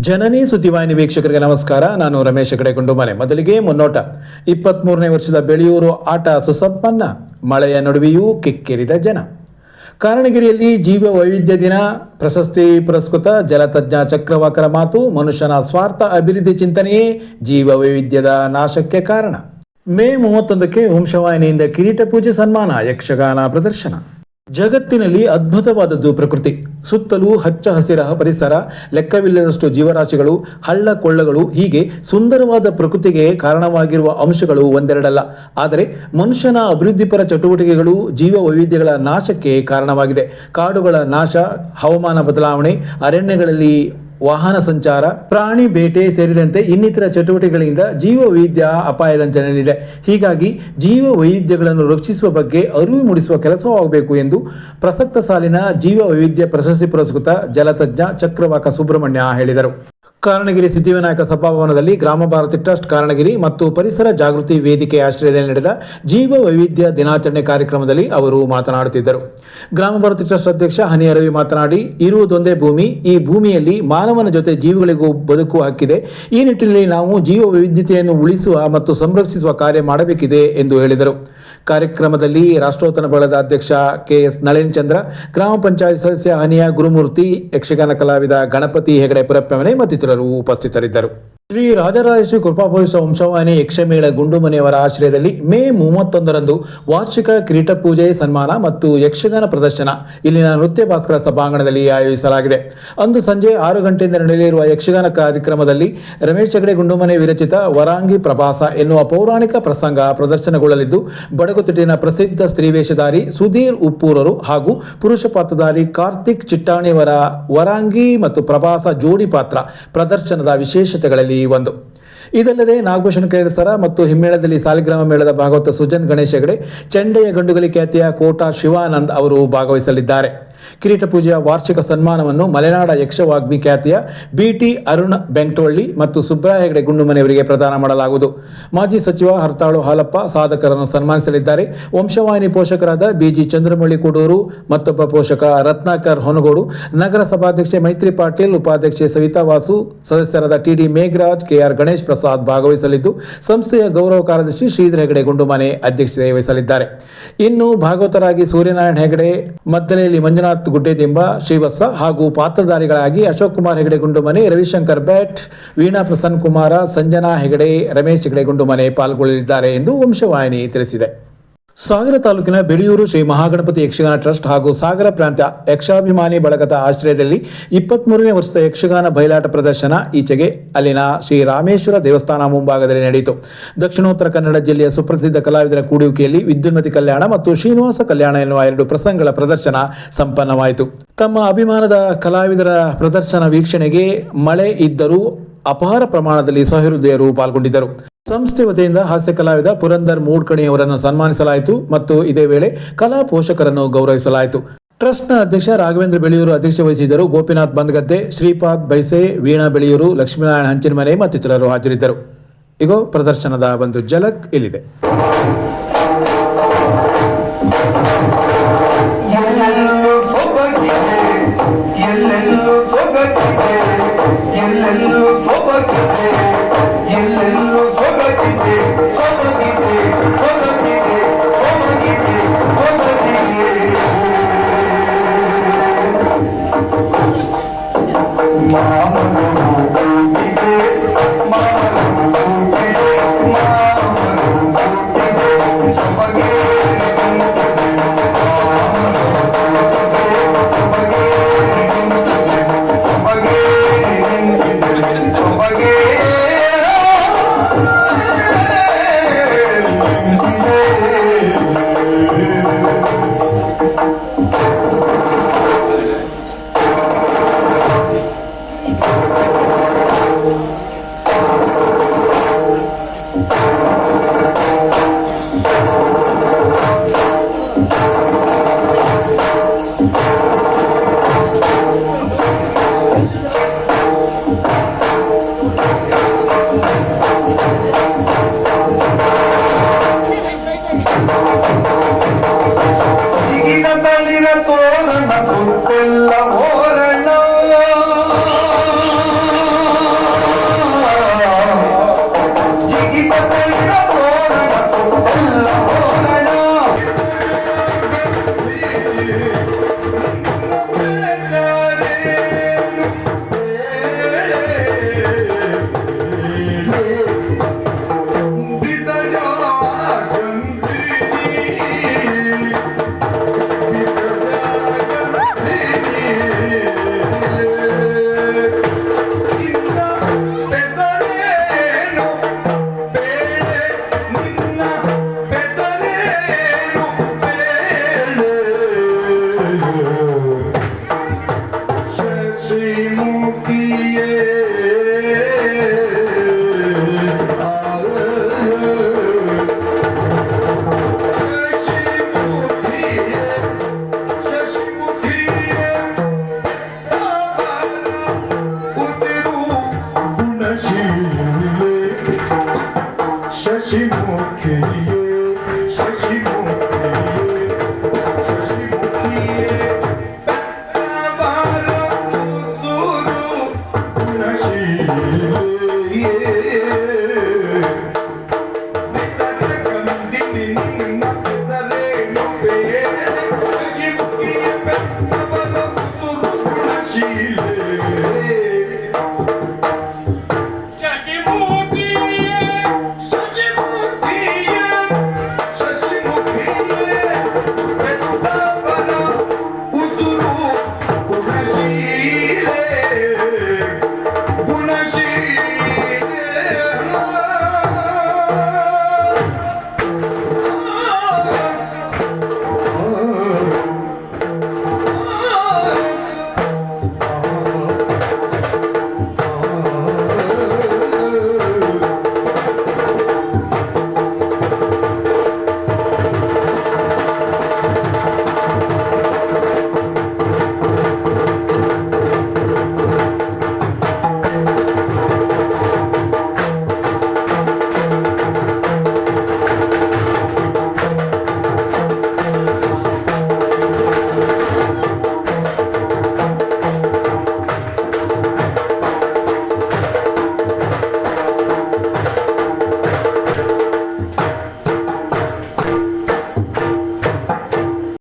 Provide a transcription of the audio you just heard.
ಜನನಿ ಸುದ್ದಿವಾಹಿನಿ ವೀಕ್ಷಕರಿಗೆ ನಮಸ್ಕಾರ. ನಾನು ರಮೇಶ್ ಕಡೆಕೊಂಡು ಮನೆ ಮೊದಲಿಗೆ ಮುನ್ನೋಟ. ಇಪ್ಪತ್ಮೂರನೇ ವರ್ಷದ ಬೆಳೆಯೂರು ಆಟ ಸುಸಂಪನ್ನ. ಮಳೆಯ ನಡುವೆಯೂ ಕಿಕ್ಕಿರಿದ ಜನ. ಕಾರಣಗಿರಿಯಲ್ಲಿ ಜೀವ ವೈವಿಧ್ಯ ದಿನ. ಪ್ರಶಸ್ತಿ ಪುರಸ್ಕೃತ ಜಲತಜ್ಞ ಚಕ್ರವಾಕರ ಮಾತು, ಮನುಷ್ಯನ ಸ್ವಾರ್ಥ ಅಭಿವೃದ್ಧಿ ಚಿಂತನೆಯೇ ಜೀವ ವೈವಿಧ್ಯದ ನಾಶಕ್ಕೆ ಕಾರಣ. ಮೇ ಮೂವತ್ತೊಂದಕ್ಕೆ ವಂಶವಾಹಿನಿಯಿಂದ ಕಿರೀಟ ಪೂಜೆ ಸನ್ಮಾನ, ಯಕ್ಷಗಾನ ಪ್ರದರ್ಶನ. ಜಗತ್ತಿನಲ್ಲಿ ಅದ್ಭುತವಾದದ್ದು ಪ್ರಕೃತಿ. ಸುತ್ತಲೂ ಹಚ್ಚ ಹಸಿರ ಪರಿಸರ, ಲೆಕ್ಕವಿಲ್ಲದಷ್ಟು ಜೀವರಾಶಿಗಳು, ಹಳ್ಳ ಕೊಳ್ಳಗಳು ಹೀಗೆ ಸುಂದರವಾದ ಪ್ರಕೃತಿಗೆ ಕಾರಣವಾಗಿರುವ ಅಂಶಗಳು ಒಂದೆರಡಲ್ಲ. ಆದರೆ ಮನುಷ್ಯನ ಅಭಿವೃದ್ಧಿಪರ ಚಟುವಟಿಕೆಗಳು ಜೀವ ವೈವಿಧ್ಯಗಳ ನಾಶಕ್ಕೆ ಕಾರಣವಾಗಿದೆ. ಕಾಡುಗಳ ನಾಶ, ಹವಾಮಾನ ಬದಲಾವಣೆ, ಅರಣ್ಯಗಳಲ್ಲಿ ವಾಹನ ಸಂಚಾರ, ಪ್ರಾಣಿ ಬೇಟೆ ಸೇರಿದಂತೆ ಇನ್ನಿತರ ಚಟುವಟಿಕೆಗಳಿಂದ ಜೀವ ವೈವಿಧ್ಯ ಅಪಾಯದಂಚನಲ್ಲಿದೆ ಹೀಗಾಗಿ ಜೀವ ವೈವಿಧ್ಯಗಳನ್ನು ರಕ್ಷಿಸುವ ಬಗ್ಗೆ ಅರಿವು ಮೂಡಿಸುವ ಕೆಲಸವಾಗಬೇಕು ಎಂದು ಪ್ರಸಕ್ತ ಸಾಲಿನ ಜೀವ ವೈವಿಧ್ಯ ಪ್ರಶಸ್ತಿ ಪುರಸ್ಕೃತ ಜಲತಜ್ಞ ಚಕ್ರವಾಕ ಸುಬ್ರಹ್ಮಣ್ಯ ಹೇಳಿದರು. ಕಾರಣಗಿರಿ ಸಿದ್ಧಿವಿನಾಯಕ ಸಭಾಭವನದಲ್ಲಿ ಗ್ರಾಮ ಭಾರತಿ ಟ್ರಸ್ಟ್ ಕಾರಣಗಿರಿ ಮತ್ತು ಪರಿಸರ ಜಾಗೃತಿ ವೇದಿಕೆ ಆಶ್ರಯದಲ್ಲಿ ನಡೆದ ಜೀವ ವೈವಿಧ್ಯ ದಿನಾಚರಣೆ ಕಾರ್ಯಕ್ರಮದಲ್ಲಿ ಅವರು ಮಾತನಾಡುತ್ತಿದ್ದರು. ಗ್ರಾಮ ಭಾರತಿ ಟ್ರಸ್ಟ್ ಅಧ್ಯಕ್ಷ ಹನಿ ರವಿ ಮಾತನಾಡಿ, ಇರುವುದೊಂದೇ ಭೂಮಿ, ಈ ಭೂಮಿಯಲ್ಲಿ ಮಾನವನ ಜೊತೆ ಜೀವಿಗಳಿಗೂ ಬದುಕು ಹಾಕಿದೆ. ಈ ನಿಟ್ಟಿನಲ್ಲಿ ನಾವು ಜೀವ ವೈವಿಧ್ಯತೆಯನ್ನು ಉಳಿಸುವ ಮತ್ತು ಸಂರಕ್ಷಿಸುವ ಕಾರ್ಯ ಮಾಡಬೇಕಿದೆ ಎಂದು ಹೇಳಿದರು. ಕಾರ್ಯಕ್ರಮದಲ್ಲಿ ರಾಷ್ಟ್ರೋತ್ತನ ಬಳದ ಅಧ್ಯಕ್ಷ ಕೆ ಎಸ್ ನಳಿನ್ ಚಂದ್ರ, ಗ್ರಾಮ ಪಂಚಾಯತ್ ಸದಸ್ಯ ಹನಿಯ ಗುರುಮೂರ್ತಿ, ಯಕ್ಷಗಾನ ಕಲಾವಿದ ಗಣಪತಿ ಹೆಗಡೆ ಪುರಪ್ಪಮನೆ ಮತ್ತಿತರರು ಉಪಸ್ಥಿತರಿದ್ದರು. ಶ್ರೀ ರಾಜರಾಜೇಶ್ವರಿ ಕೃಪಾಪುರುಷ ವಂಶವಾಹಿನಿ ಯಕ್ಷಮೇಳ ಗುಂಡುಮನೆಯವರ ಆಶ್ರಯದಲ್ಲಿ ಮೇ ಮೂವತ್ತೊಂದರಂದು ವಾರ್ಷಿಕ ಕಿರೀಟ ಪೂಜೆ, ಸನ್ಮಾನ ಮತ್ತು ಯಕ್ಷಗಾನ ಪ್ರದರ್ಶನ ಇಲ್ಲಿನ ನೃತ್ಯ ಭಾಸ್ಕರ ಸಭಾಂಗಣದಲ್ಲಿ ಆಯೋಜಿಸಲಾಗಿದೆ. ಅಂದು ಸಂಜೆ ಆರು ಗಂಟೆಯಿಂದ ನಡೆಯಲಿರುವ ಯಕ್ಷಗಾನ ಕಾರ್ಯಕ್ರಮದಲ್ಲಿ ರಮೇಶ್ ಹೆಗಡೆ ಗುಂಡುಮನೆ ವಿರಚಿತ ವರಾಂಗಿ ಪ್ರಭಾಸ ಎನ್ನುವ ಪೌರಾಣಿಕ ಪ್ರಸಂಗ ಪ್ರದರ್ಶನಗೊಳ್ಳಲಿದ್ದು ಬಡಗುತಿಟ್ಟಿನ ಪ್ರಸಿದ್ಧ ಸ್ತ್ರೀವೇಷಧಾರಿ ಸುಧೀರ್ ಉಪ್ಪೂರರು ಹಾಗೂ ಪುರುಷ ಪಾತ್ರಧಾರಿ ಕಾರ್ತಿಕ್ ಚಿಟ್ಟಾಣಿಯವರ ವರಾಂಗಿ ಮತ್ತು ಪ್ರಭಾಸ ಜೋಡಿ ಪಾತ್ರ ಪ್ರದರ್ಶನದ ವಿಶೇಷತೆಗಳಲ್ಲಿ ಒಂದು. ಇದಲ್ಲದೆ ನಾಗಭೂಷಣ ಕೇರಸರ ಮತ್ತು ಹಿಮ್ಮೇಳದಲ್ಲಿ ಸಾಲಿಗ್ರಾಮ ಮೇಳದ ಭಾಗವತ ಸುಜನ್ ಗಣೇಶ್ ಹೆಗಡೆ, ಚಂಡೆಯ ಗಂಡುಗಲಿ ಖ್ಯಾತಿಯ ಕೋಟಾ ಶಿವಾನಂದ್ ಅವರು ಭಾಗವಹಿಸಲಿದ್ದಾರೆ. ಕಿರೀಟ ಪೂಜೆಯ ವಾರ್ಷಿಕ ಸನ್ಮಾನವನ್ನು ಮಲೆನಾಡ ಯಕ್ಷವಾಗ್ಮಿ ಖ್ಯಾತಿಯ ಬಿಟಿ ಅರುಣ್ ಬೆಂಕ್ಟೊಳ್ಳಿ ಮತ್ತು ಸುಬ್ರಾಯ ಹೆಗಡೆ ಗುಂಡುಮನೆಯವರಿಗೆ ಪ್ರದಾನ ಮಾಡಲಾಗುವುದು. ಮಾಜಿ ಸಚಿವ ಹರ್ತಾಳು ಹಾಲಪ್ಪ ಸಾಧಕರನ್ನು ಸನ್ಮಾನಿಸಲಿದ್ದಾರೆ. ವಂಶವಾಹಿನಿ ಪೋಷಕರಾದ ಬಿಜಿ ಚಂದ್ರಮೌಳಿ ಕೂಡೂರು, ಮತ್ತೊಬ್ಬ ಪೋಷಕ ರತ್ನಾಕರ್ ಹೊನಗೋಡು, ನಗರ ಸಭಾಧ್ಯಕ್ಷೆ ಮೈತ್ರಿ ಪಾಟೀಲ್, ಉಪಾಧ್ಯಕ್ಷೆ ಸವಿತಾ ವಾಸು, ಸದಸ್ಯರಾದ ಟಿಡಿ ಮೇಘರಾಜ್, ಕೆಆರ್ ಗಣೇಶ್ ಪ್ರಸಾದ್ ಭಾಗವಹಿಸಲಿದ್ದು, ಸಂಸ್ಥೆಯ ಗೌರವ ಕಾರ್ಯದರ್ಶಿ ಶ್ರೀಧರ್ ಹೆಗಡೆ ಗುಂಡುಮನೆ ಅಧ್ಯಕ್ಷತೆ ವಹಿಸಲಿದ್ದಾರೆ ಇನ್ನು ಭಾಗವತರಾಗಿ ಸೂರ್ಯನಾರಾಯಣ ಹೆಗಡೆ ಮದ್ದಲೆಯಲ್ಲಿ ಮಂಜುನಾಥ್ ಗುಡ್ಡೆದಿಂಬ ಶ್ರೀವತ್ಸ ಹಾಗೂ ಪಾತ್ರಧಾರಿಗಳಾಗಿ ಅಶೋಕ್ ಕುಮಾರ್ ಹೆಗಡೆ ಗುಂಡುಮನೆ, ರವಿಶಂಕರ್ ಭಟ್, ವೀಣಾ ಪ್ರಸನ್ನ ಕುಮಾರ, ಸಂಜನಾ ಹೆಗಡೆ, ರಮೇಶ್ ಹೆಗಡೆ ಗುಂಡುಮನೆ ಪಾಲ್ಗೊಳ್ಳಲಿದ್ದಾರೆ ಎಂದು ವಂಶವಾಹಿನಿ ತಿಳಿಸಿದೆ. ಸಾಗರ ತಾಲೂಕಿನ ಬೆಳೆಯೂರು ಶ್ರೀ ಮಹಾಗಣಪತಿ ಯಕ್ಷಗಾನ ಟ್ರಸ್ಟ್ ಹಾಗೂ ಸಾಗರ ಪ್ರಾಂತ್ಯ ಯಕ್ಷಾಭಿಮಾನಿ ಬಳಗದ ಆಶ್ರಯದಲ್ಲಿ ಇಪ್ಪತ್ಮೂರನೇ ವರ್ಷದ ಯಕ್ಷಗಾನ ಬಯಲಾಟ ಪ್ರದರ್ಶನ ಈಚೆಗೆ ಅಲ್ಲಿನ ಶ್ರೀ ರಾಮೇಶ್ವರ ದೇವಸ್ಥಾನ ಮುಂಭಾಗದಲ್ಲಿ ನಡೆಯಿತು. ದಕ್ಷಿಣೋತ್ತರ ಕನ್ನಡ ಜಿಲ್ಲೆಯ ಸುಪ್ರಸಿದ್ಧ ಕಲಾವಿದರ ಕೂಡುವಿಕೆಯಲ್ಲಿ ವಿದ್ಯುನ್ಮತಿ ಕಲ್ಯಾಣ ಮತ್ತು ಶ್ರೀನಿವಾಸ ಕಲ್ಯಾಣ ಎನ್ನುವ ಎರಡು ಪ್ರಸಂಗಗಳ ಪ್ರದರ್ಶನ ಸಂಪನ್ನವಾಯಿತು. ತಮ್ಮ ಅಭಿಮಾನದ ಕಲಾವಿದರ ಪ್ರದರ್ಶನ ವೀಕ್ಷಣೆಗೆ ಮಳೆ ಇದ್ದರೂ ಅಪಾರ ಪ್ರಮಾಣದಲ್ಲಿ ಸಹೃದಯರು ಪಾಲ್ಗೊಂಡಿದ್ದರು. ಸಂಸ್ಥೆ ವತಿಯಿಂದ ಹಾಸ್ಯ ಕಲಾವಿದ ಪುರಂದರ್ ಮೂಡ್ಕಣಿಯವರನ್ನು ಸನ್ಮಾನಿಸಲಾಯಿತು ಮತ್ತು ಇದೇ ವೇಳೆ ಕಲಾ ಪೋಷಕರನ್ನು ಗೌರವಿಸಲಾಯಿತು. ಟ್ರಸ್ಟ್ನ ಅಧ್ಯಕ್ಷ ರಾಘವೇಂದ್ರ ಬೆಳೆಯೂರು ಅಧ್ಯಕ್ಷ ವಹಿಸಿದ್ದರು. ಗೋಪಿನಾಥ್ ಬಂದ್ಗದ್ದೆ, ಶ್ರೀಪಾದ್ ಬೈಸೆ, ವೀಣಾ ಬೆಳೆಯೂರು ಲಕ್ಷ್ಮೀನಾರಾಯಣ ಹಂಚಿನಮನೆ ಮತ್ತಿತರರು ಹಾಜರಿದ್ದರು. ಇಗೋ, ಪ್ರದರ್ಶನದ ಒಂದು ಝಲಕ್ ಇಲ್ಲಿದೆ. ಎಲ್ಲೆಲ್ಲೂ সেই মুক্তি